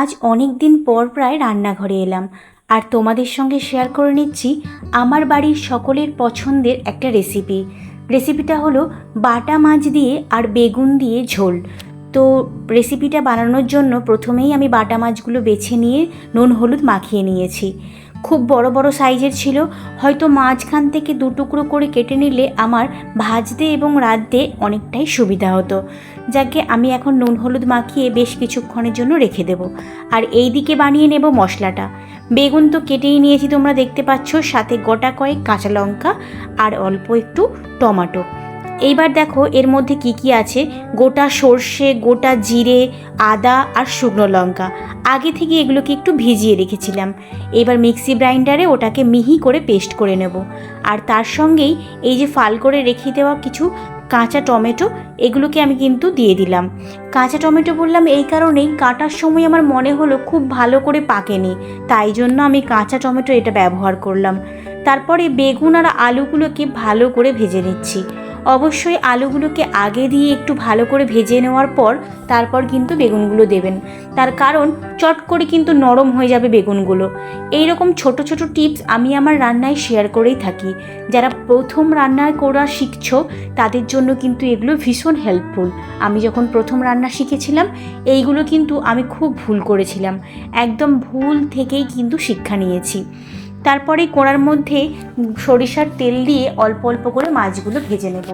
আজ অনেক দিন পর প্রায় রান্নাঘরে এলাম। আর তোমাদের সঙ্গে শেয়ার করে নিচ্ছি আমার বাড়ির সকলের পছন্দের একটা রেসিপি রেসিপিটা হলো বাটা মাছ দিয়ে আর বেগুন দিয়ে ঝোল। তো রেসিপিটা বানানোর জন্য প্রথমেই আমি বাটা মাছগুলো বেছে নিয়ে নুন, হলুদ মাখিয়ে নিয়েছি। খুব বড় বড় সাইজের ছিল। হয়তো মাঝখান থেকে দু টুকরো করে কেটে নিলে আমার ভাজতে এবং রাঁধতে অনেকটাই সুবিধা হতো। যাকে আমি এখন নুন হলুদ মাখিয়ে বেশ কিছুক্ষণের জন্য রেখে দেব। আর এই দিকে বানিয়ে নেব মশলাটা। বেগুন তো কেটেই নিয়েছি তোমরা দেখতে পাচ্ছ, সাথে গোটা কয়েক কাঁচা লঙ্কা আর অল্প একটু টমেটো। এইবার দেখো এর মধ্যে কি কি আছে? গোটা সর্ষে, গোটা জিরে, আদা আর শুকনো লঙ্কা। আগে থেকে এগুলোকে একটু ভিজিয়ে রেখেছিলাম। এবার মিক্সি গ্রাইন্ডারে ওটাকে মিহি করে পেস্ট করে নেব। আর তার সঙ্গেই এই যে ফাল করে রেখে দেওয়া কিছু কাঁচা টমেটো, এগুলোকে আমি কিন্তু দিয়ে দিলাম। কাঁচা টমেটো বললাম এই কারণেই কাটার সময় আমার মনে হলো খুব ভালো করে পাকেনি। তাই জন্য আমি কাঁচা টমেটো এটা ব্যবহার করলাম। তারপরে বেগুন আর আলুগুলোকে ভালো করে ভেজে নিচ্ছি। অবশ্যই আলুগুলোকে আগে দিয়ে একটু ভালো করে ভেজে নেওয়ার পর তারপর কিন্তু বেগুনগুলো দেবেন। তার কারণ চট করে কিন্তু নরম হয়ে যাবে বেগুনগুলো। এই রকম ছোট ছোট টিপস আমি আমার রান্নায় শেয়ার করেই থাকি। যারা প্রথম রান্না করা শিখছ, তাদের জন্য কিন্তু এগুলো ভীষণ হেল্পফুল আমি যখন প্রথম রান্না শিখেছিলাম, এইগুলো কিন্তু আমি খুব ভুল করেছিলাম। একদম ভুল থেকেই কিন্তু শিক্ষা নিয়েছি। তারপরে কোড়ার মধ্যে সরিষার তেল দিয়ে অল্প অল্প করে মাছগুলো ভেজে নেব।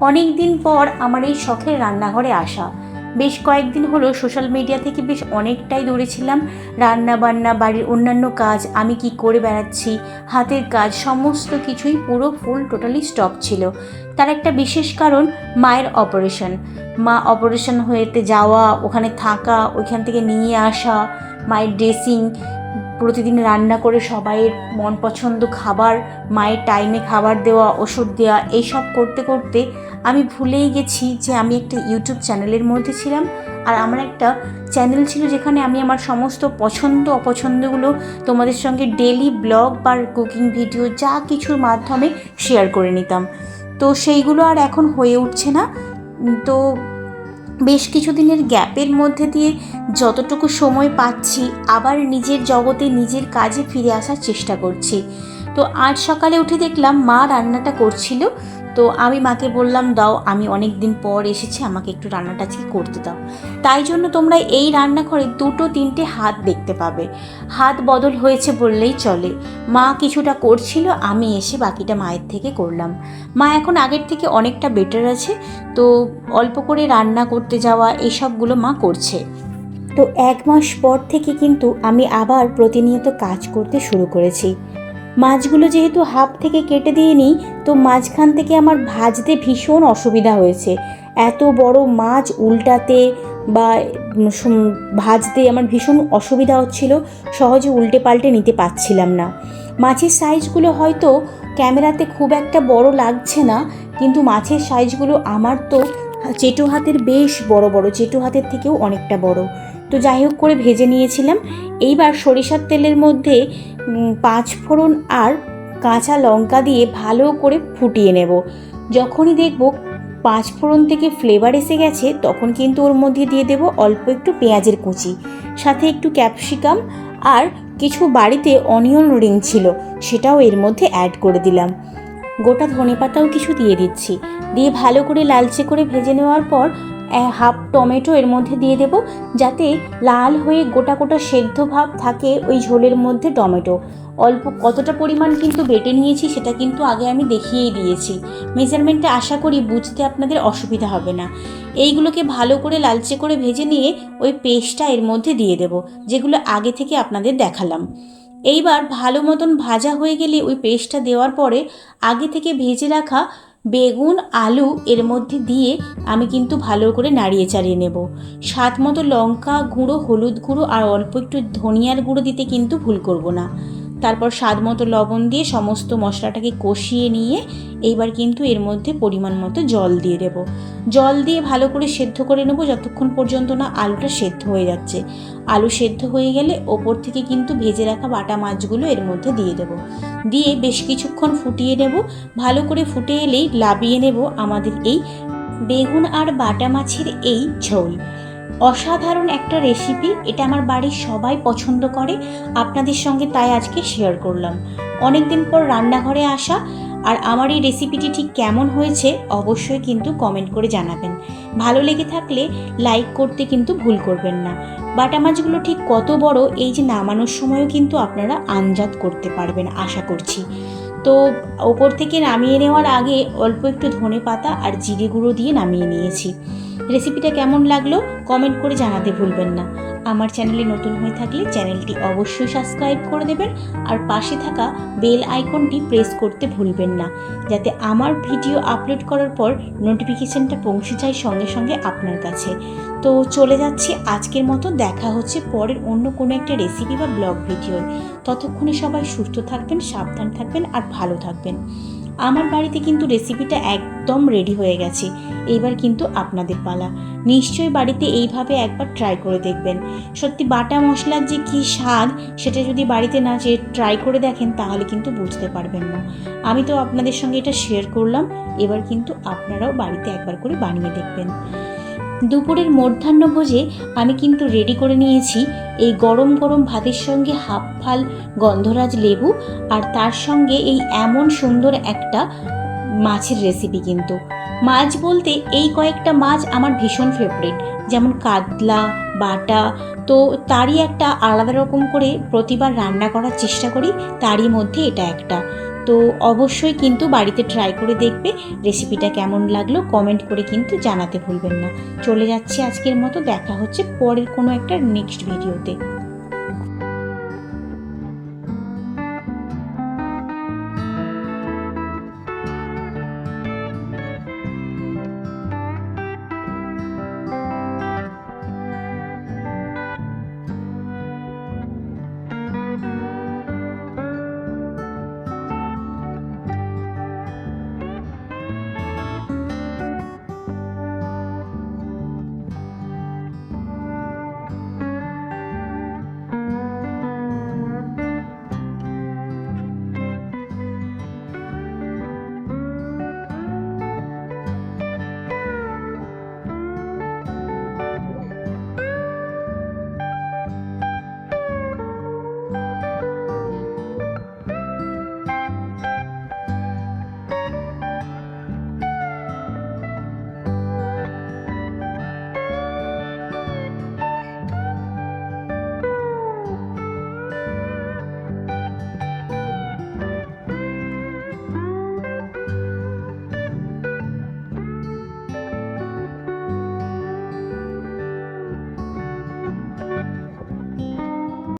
অনেক দিন পর আমার এই শখের রান্নাঘরে আসা। বেশ কয়েকদিন হলো সোশ্যাল মিডিয়া থেকে বেশ অনেকটাই দূরে ছিলাম। রান্না বান্না বাড়ির অন্যান্য কাজ, আমি কি করে বেড়াচ্ছি, হাতের কাজ, সমস্ত কিছুই পুরো ফুল টোটালি স্টপ ছিল। তার একটা বিশেষ কারণ, মায়ের অপারেশন মা অপারেশন হয়েতে যাওয়া, ওখানে থাকা, ওইখান থেকে নিয়ে আসা, মায়ের ড্রেসিং প্রতিদিন রান্না করে সবাইয়ের মন পছন্দ খাবার, মায়ের টাইমে খাবার দেওয়া, ওষুধ দেওয়া এইসব করতে করতে আমি ভুলেই গেছি যে আমি একটা ইউটিউব চ্যানেলের মধ্যে ছিলাম। আর আমার একটা চ্যানেল ছিল যেখানে আমি আমার সমস্ত পছন্দ, অপছন্দগুলো তোমাদের সঙ্গে ডেলি ব্লগ বা কুকিং ভিডিও যা কিছুর মাধ্যমে শেয়ার করে নিতাম। তো সেইগুলো আর এখন হয়ে উঠছে না। তো বেশ কিছুদিনের গ্যাপের মধ্যে দিয়ে যতটুকু সময় পাচ্ছি, আবার নিজের জগতে নিজের কাজে ফিরে আসার চেষ্টা করছি। তো আজ সকালে উঠে দেখলাম মা রান্নাটা করছিল। তো আমি মাকে বললাম, দাও, আমি অনেক দিন পর এসেছি, আমাকে একটু রান্নাটা আজকে করতে দাও। তাই জন্য তোমরা এই রান্নাঘরে দুটো তিনটে হাত দেখতে পাবে। হাত বদল হয়েছে বললেই চলে। মা কিছুটা করছিল, আমি এসে বাকিটা মায়ের থেকে করলাম। মা এখন আগের থেকে অনেকটা বেটার আছে, তো অল্প করে রান্না করতে যাওয়া এইসবগুলো মা করছে। তো এক মাস পর থেকে কিন্তু আমি আবার প্রতিনিয়ত কাজ করতে শুরু করেছি। মাছগুলো যেহেতু হাফ থেকে কেটে দিয়ে নিই তো মাঝখান থেকে আমার ভাজতে ভীষণ অসুবিধা হয়েছে। এত বড় মাছ উল্টাতে বা ভাজতে আমার ভীষণ অসুবিধা হচ্ছিল, সহজে উল্টে পাল্টে নিতে পারছিলাম না। মাছের সাইজগুলো হয়তো ক্যামেরাতে খুব একটা বড় লাগছে না, কিন্তু মাছের সাইজগুলো আমার তো চেটো হাতের বেশ বড় বড় চেটো হাতের থেকেও অনেকটা বড়। তো যাই হোক করে ভেজে নিয়েছিলাম এইবার সরিষার তেলের মধ্যে পাঁচ ফোড়ন আর কাঁচা লঙ্কা দিয়ে ভালো করে ফুটিয়ে নেব। যখনই দেখব পাঁচ ফোড়ন থেকে ফ্লেভার এসে গেছে, তখন কিন্তু ওর মধ্যে দিয়ে দেব অল্প একটু পেঁয়াজের কুচি। সাথে একটু ক্যাপসিকাম আর কিছু বাড়িতে অনিয়ন রিং ছিল, সেটাও এর মধ্যে অ্যাড করে দিলাম। গোটা ধনেপাতাও কিছু দিয়ে দিচ্ছি। দিয়ে ভালো করে লালচে করে ভেজে নেওয়ার পর হাফ টমেটো এর মধ্যে দিয়ে দেব, যাতে লাল হয়ে গোটা গোটা সেদ্ধ ভাব থাকে ওই ঝোলের মধ্যে টমেটো। অল্প কতটা পরিমাণ কিন্তু বেটে নিয়েছি সেটা কিন্তু আগে আমি দেখিয়েই দিয়েছি। মেজারমেন্টে আশা করি বুঝতে আপনাদের অসুবিধা হবে না। এইগুলোকে ভালো করে লালচে করে ভেজে নিয়ে ওই পেস্টটা এর মধ্যে দিয়ে দেব, যেগুলো আগে থেকে আপনাদের দেখালাম। এইবার ভালো মতন ভাজা হয়ে গেলে ওই পেস্টটা দেওয়ার পরে আগে থেকে ভেজে রাখা বেগুন, আলু এর মধ্যে দিয়ে আমি কিন্তু ভালো করে নাড়িয়ে চাড়িয়ে নেব। স্বাদ মতো লঙ্কা গুঁড়ো, হলুদ গুঁড়ো আর অল্প একটু ধনিয়ার গুঁড়ো দিতে কিন্তু ভুল করব না। তারপর স্বাদ মতো লবণ দিয়ে সমস্ত মশলাটাকে কষিয়ে নিয়ে এইবার কিন্তু এর মধ্যে পরিমাণ মতো জল দিয়ে দেব। জল দিয়ে ভালো করে সেদ্ধ করে নেব যতক্ষণ পর্যন্ত না আলুটা সেদ্ধ হয়ে যাচ্ছে। আলু সেদ্ধ হয়ে গেলে ওপর থেকে কিন্তু ভেজে রাখা বাটা মাছগুলো এর মধ্যে দিয়ে দেব। দিয়ে বেশ কিছুক্ষণ ফুটিয়ে নেব। ভালো করে ফুটে এলেই লাবিয়ে নেব আমাদের এই বেগুন আর বাটা মাছের এই ঝোল। অসাধারণ একটা রেসিপি এটা আমার বাড়ির সবাই পছন্দ করে। আপনাদের সঙ্গে তাই আজকে শেয়ার করলাম। অনেক দিন পর রান্নাঘরে আসা, আর আমার এই রেসিপিটি ঠিক কেমন হয়েছে, অবশ্যই কিন্তু কমেন্ট করে জানাবেন। ভালো লেগে থাকলে লাইক করতে কিন্তু ভুল করবেন না। বাটা মাছগুলো ঠিক কত বড়, এই যে নামানোর সময়ও কিন্তু আপনারা আঞ্জাত করতে পারবেন, আশা করছি। তো ওপর থেকে নামিয়ে নেওয়ার আগে অল্প একটু ধনে পাতা আর জিরে গুঁড়ো দিয়ে নামিয়ে নিয়েছি। রেসিপিটা কেমন লাগল কমেন্ট করে জানাতে ভুলবেন না। আমার চ্যানেলে নতুন হয়ে থাকলে চ্যানেলটি অবশ্যই সাবস্ক্রাইব করে দেবেন আর পাশে থাকা বেল আইকনটি প্রেস করতে ভুলবেন না, যাতে আমার ভিডিও আপলোড করার পর নোটিফিকেশানটা পৌঁছে যায় সঙ্গে সঙ্গে আপনার কাছে। তো চলে যাচ্ছি আজকের মতো, দেখা হচ্ছে পরের অন্য কোনো একটা রেসিপি বা ব্লগ ভিডিও ততক্ষণে সবাই সুস্থ থাকবেন, সাবধান থাকবেন আর ভালো থাকবেন। আমার বাড়িতে কিন্তু রেসিপিটা একদম রেডি হয়ে গেছে। এবার কিন্তু আপনাদের পালা। নিশ্চয়ই বাড়িতে এইভাবে একবার ট্রাই করে দেখবেন। সত্যি বাটা মশলার যে কী স্বাদ, সেটা যদি বাড়িতে না যে ট্রাই করে দেখেন, তাহলে কিন্তু বুঝতে পারবেন না। আমি তো আপনাদের সঙ্গে এটা শেয়ার করলাম। এবার কিন্তু আপনারাও বাড়িতে একবার করে বানিয়ে দেখবেন। দুপুরের মধ্যাহ্নভোজে আমি কিন্তু রেডি করে নিয়েছি এই গরম গরম ভাতের সঙ্গে হাফ ফাল গন্ধরাজ লেবু আর তার সঙ্গে এই এমন সুন্দর একটা মাছের রেসিপি কিন্তু। মাছ বলতে এই কয়েকটা মাছ আমার ভীষণ ফেভারিট যেমন কাতলা, বাটা। তো তারই একটা আলাদা রকম করে প্রতিবার রান্না করার চেষ্টা করি, তারই মধ্যে এটা একটা। তো অবশ্যই কিন্তু বাড়িতে ট্রাই করে দেখবে রেসিপিটা কেমন লাগল কমেন্ট করে কিন্তু জানাতে ভুলবেন না। চলে যাচ্ছে আজকের মতো, দেখা হচ্ছে পরের কোনো একটা নেক্সট ভিডিওতে